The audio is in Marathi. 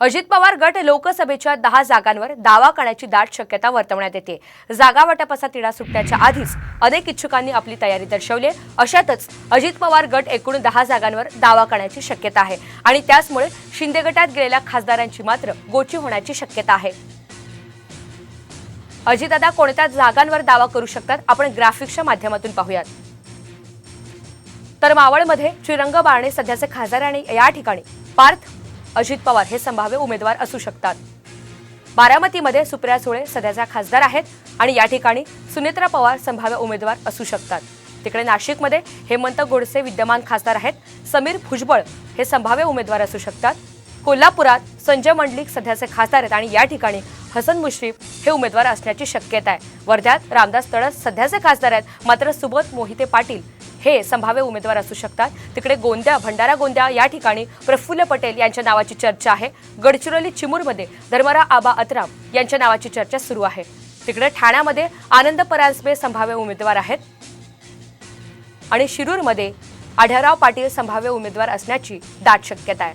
अजित पवार गट लोकसभेच्या दहा जागांवर दावा करण्याची दाट शक्यता वर्तवण्यात येते. जागा वाटपाचा तिढा सुटण्याच्या आधीच अनेक इच्छुकांनी आपली तयारी दर्शवली आहे. अशातच अजित पवार गट एकूण दहा जागांवर दावा करण्याची शक्यता आहे आणि त्याचमुळे शिंदे गटात गेलेल्या खासदारांची मात्र गोची होण्याची शक्यता आहे. अजितदादा कोणत्या जागांवर दावा करू शकतात? आपण ग्राफिक्सच्या माध्यमातून पाहूयात. तर मावळमध्ये श्रीरंग बारणे सध्याचे खासदार आणि या ठिकाणी पार्थ अजित पवार हे संभाव्य उमेदवार असू शकतात. बारामतीमध्ये सुप्रिया सुळे सध्याचा खासदार आहेत आणि या ठिकाणी सुनेत्रा पवार संभाव्य उमेदवार असू शकतात. तिकडे नाशिकमध्ये हेमंत गोडसे विद्यमान खासदार आहेत. समीर भुजबळ हे संभाव्य उमेदवार असू शकतात. कोल्हापुरात संजय मंडलिक सध्याचे खासदार आहेत आणि या ठिकाणी हसन मुश्रीफ हे उमेदवार असण्याची शक्यता आहे. वर्ध्यात रामदास तळस सध्याचे खासदार आहेत. मात्र सुबोध मोहिते पाटील हे संभाव्य उमेदवार असू शकतात. तिकडे गोंद्या भंडारा गोंद्या या ठिकाणी प्रफुल्ल पटेल यांच्या नावाची चर्चा आहे. गडचिरोली चिमूरमध्ये धर्मरा आबा अत्राम यांच्या नावाची चर्चा सुरू आहे. तिकडे ठाण्यामध्ये आनंद परांजपे संभाव्य उमेदवार आहेत. आणि शिरूरमध्ये आढळराव पाटील संभाव्य उमेदवार असण्याची दाट शक्यता आहे.